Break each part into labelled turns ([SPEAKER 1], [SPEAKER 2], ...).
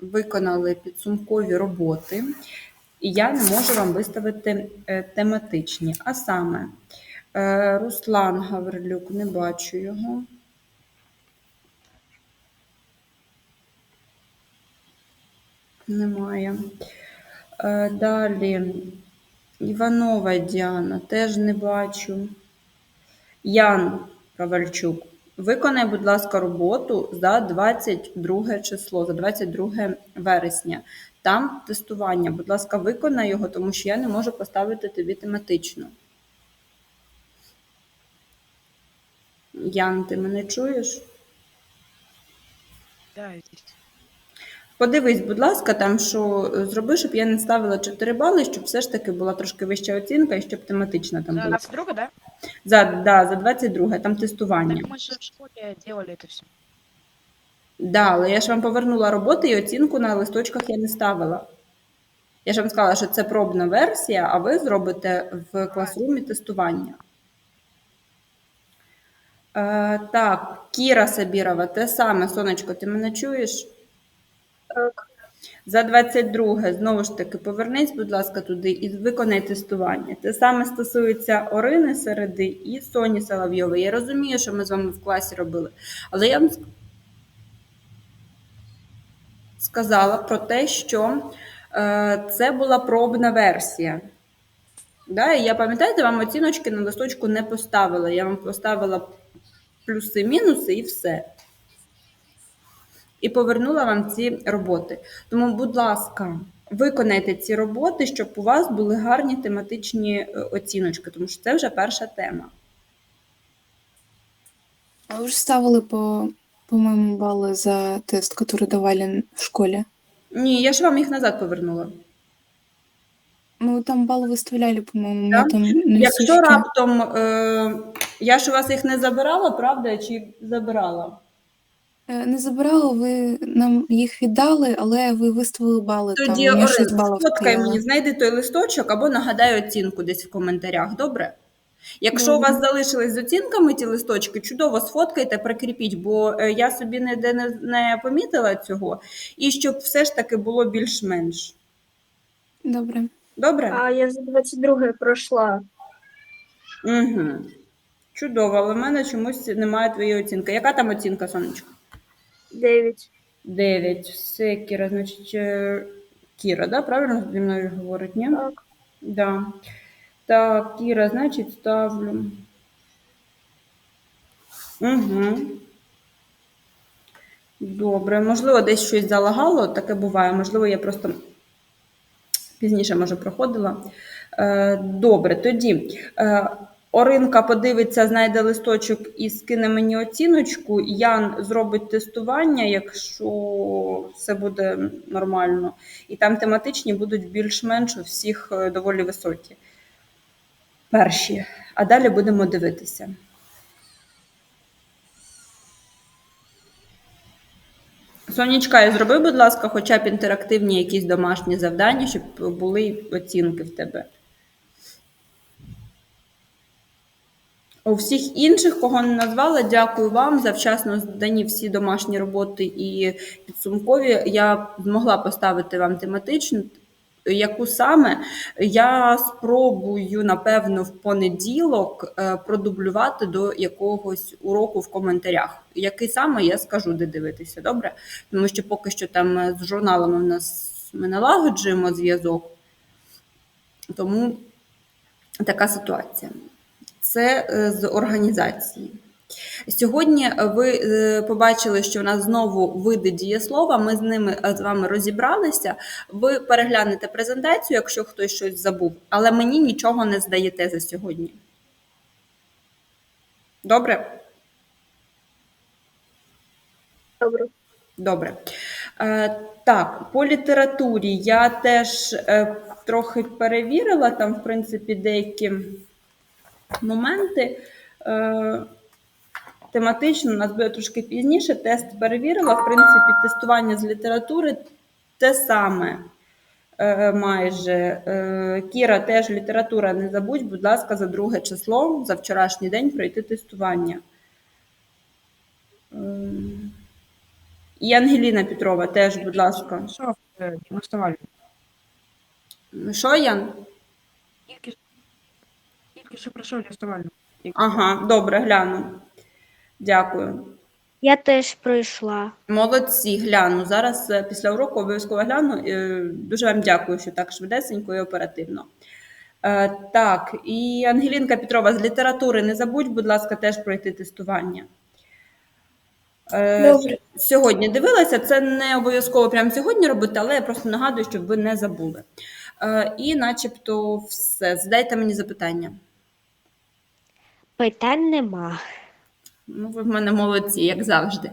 [SPEAKER 1] виконали підсумкові роботи, і я не можу вам виставити е, тематичні. А саме, е, Руслан Гаврилюк, не бачу його. Немає. Е, Далі Іванова Діана, теж не бачу. Ян Ковальчук. Виконай, будь ласка, роботу за 22 число, за 22 вересня. Там тестування. Будь ласка, виконай його, тому що я не можу поставити тобі тематично. Ян, ти мене чуєш?
[SPEAKER 2] Здесь.
[SPEAKER 1] Подивись, будь ласка, там що е, зроби, щоб я не ставила 4 бали, щоб все ж таки була трошки вища оцінка і щоб тематична там
[SPEAKER 2] За
[SPEAKER 1] була.
[SPEAKER 2] 22 да?
[SPEAKER 1] За, да, за 22, там тестування.
[SPEAKER 2] Так мы же в школе делали это все.
[SPEAKER 1] Да, але я ж вам повернула роботи і оцінку на листочках я не ставила. Я ж вам сказала, що це пробна версія, а ви зробите в класрумі тестування. Е, так, Кіра Сабірова, те саме, сонечко, ти мене чуєш?
[SPEAKER 3] Так.
[SPEAKER 1] За 22 знову ж таки, повернись, будь ласка, туди і виконай тестування. Те саме стосується Орини Середи і Соні Соловйової. Я розумію, що ми з вами в класі робили, але я вам сказала про те, що е, це була пробна версія. Да, і я пам'ятаєте, вам оціночки на листочку не поставила. Я вам поставила плюси-мінуси і все І повернула вам ці роботи. Тому, будь ласка, виконайте ці роботи, щоб у вас були гарні тематичні е, оціночки, тому що це вже перша тема.
[SPEAKER 4] А вы же ставили по, по-моему, баллы за тест, который давали в школе.
[SPEAKER 1] Ні, я ж вам їх назад повернула.
[SPEAKER 4] Ну, там баллы выставляли, по-моему,
[SPEAKER 1] Да?
[SPEAKER 4] мы там на
[SPEAKER 1] Якщо
[SPEAKER 4] листочке.
[SPEAKER 1] раптом е, я ж у вас їх не забирала, правда, чи забирала?
[SPEAKER 4] Е, Не забирала, ви нам їх віддали, але ви виставили бали. там,
[SPEAKER 1] Тоді
[SPEAKER 4] я 6 балів
[SPEAKER 1] сфоткай мені, знайди той листочок або нагадай оцінку десь в коментарях, добре? Якщо у вас залишились з оцінками ті листочки, чудово сфоткайте, прикріпіть, бо е, я собі ніде не, не помітила цього, і щоб все ж таки було більш-менш.
[SPEAKER 4] Добре.
[SPEAKER 1] Добре?
[SPEAKER 3] А я за 22 пройшла.
[SPEAKER 1] Угу. Чудово, але в мене чомусь немає твоєї оцінки. Яка там оцінка, сонечко?
[SPEAKER 3] 9.
[SPEAKER 1] 9. Все, Кіра, значить, е, Кіра, да? правильно зі мною говорить, ні?
[SPEAKER 3] Так.
[SPEAKER 1] Да. Так, Кіра, значить, ставлю. Угу. Добре. Можливо, десь щось залагало, таке буває. Можливо, я просто пізніше, може, проходила. Е, Добре, тоді. Е, Оринка подивиться, знайде листочок і скине мені оціночку. Ян зробить тестування, якщо все буде нормально. І там тематичні будуть більш-менш у всіх е, доволі високі. Перші. А далі будемо дивитися. Сонечка, і зроби, будь ласка, хоча б інтерактивні якісь домашні завдання, щоб були оцінки в тебе. У всіх інших, кого не назвала, дякую вам за вчасно здані всі домашні роботи і підсумкові. Я змогла поставити вам тематичну. Яку саме я спробую, напевно, в понеділок е, продублювати до якогось уроку в коментарях. Який саме я скажу, де дивитися, добре? Тому що поки що там е, з журналами в нас ми налагоджуємо зв'язок, тому така ситуація. Це е, з організації. Сьогодні ви е, побачили, що в нас знову види дієслова. Ми з ними е, з вами розібралися. Ви переглянете презентацію, якщо хтось щось забув, але мені нічого не здаєте за сьогодні. Добре?
[SPEAKER 3] Добре.
[SPEAKER 1] Добре. Е, так, по літературі я теж е, трохи перевірила там, в принципі, деякі моменти. Е, тематично у нас буде трошки пізніше. Тест перевірила. В принципі, тестування з літератури те саме. е, Майже Е, Кіра, теж література. Не забудь, будь ласка, за друге число, за вчорашній день пройти тестування. І Ангеліна Петрова теж, будь ласка. Що, Ян?
[SPEAKER 2] Тільки, тільки що пройшов діагностувальну.
[SPEAKER 1] Ага, добре, гляну. Дякую.
[SPEAKER 5] Я теж пройшла.
[SPEAKER 1] Молодці, гляну. Зараз е, після уроку обов'язково гляну. Е, Дуже вам дякую, що так швидесенько і оперативно. Е, Так, і Ангелінка Петрова з літератури не забудь, будь ласка, теж пройти тестування. Е,
[SPEAKER 3] Добре.
[SPEAKER 1] Сьогодні дивилася, це не обов'язково прямо сьогодні робити, але я просто нагадую, щоб ви не забули. Е, І начебто все. Задайте мені запитання.
[SPEAKER 5] Питань нема.
[SPEAKER 1] Ну, ви в мене молодці, як завжди.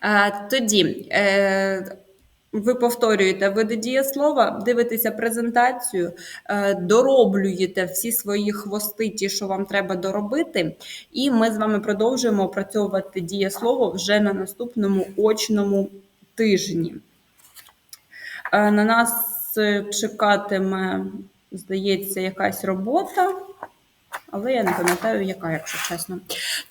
[SPEAKER 1] А, тоді е, ви повторюєте види дієслова, дивитеся презентацію, е, дороблюєте всі свої хвости, ті, що вам треба доробити, і ми з вами продовжуємо опрацьовувати дієслово вже на наступному очному тижні. Е, на нас е, чекатиме, здається, якась робота. Але я не пам'ятаю, яка, якщо чесно.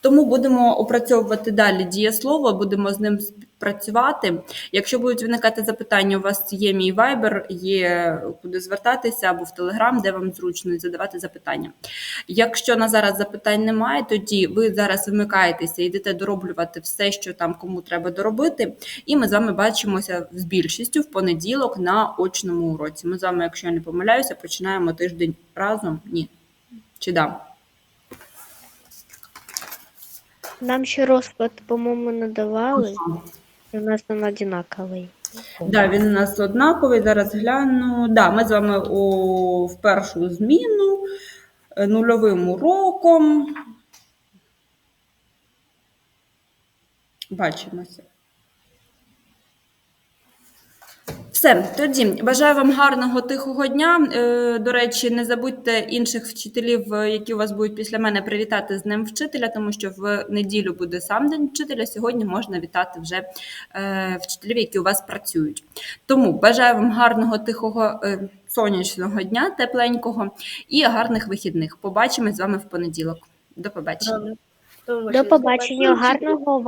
[SPEAKER 1] Тому будемо опрацьовувати далі дієслово, будемо з ним працювати. Якщо будуть виникати запитання, у вас є мій вайбер, є куди звертатися або в Телеграм, де вам зручно і задавати запитання. Якщо на зараз запитань немає, тоді ви зараз вмикаєтеся, йдете дороблювати все, що там кому треба доробити. І ми з вами бачимося з більшістю в понеділок на очному уроці. Ми з вами, якщо я не помиляюся, починаємо тиждень разом. Ні. Чи да?
[SPEAKER 5] Нам ще розклад, по-моєму, надавали. У нас він однаковий.
[SPEAKER 1] Да, він у нас однаковий. Зараз гляну. Да, ми з вами у, в першу зміну е, нульовим уроком. Бачимося. Все, тоді бажаю вам гарного тихого дня. Е, До речі, не забудьте інших вчителів, е, які у вас будуть після мене привітати з Днем вчителя, тому що в неділю буде сам день вчителя. Сьогодні можна вітати вже е, вчителів, які у вас працюють. Тому бажаю вам гарного тихого сонячного дня, тепленького і гарних вихідних. Побачимось з вами в понеділок. До побачення.
[SPEAKER 5] До побачення, гарного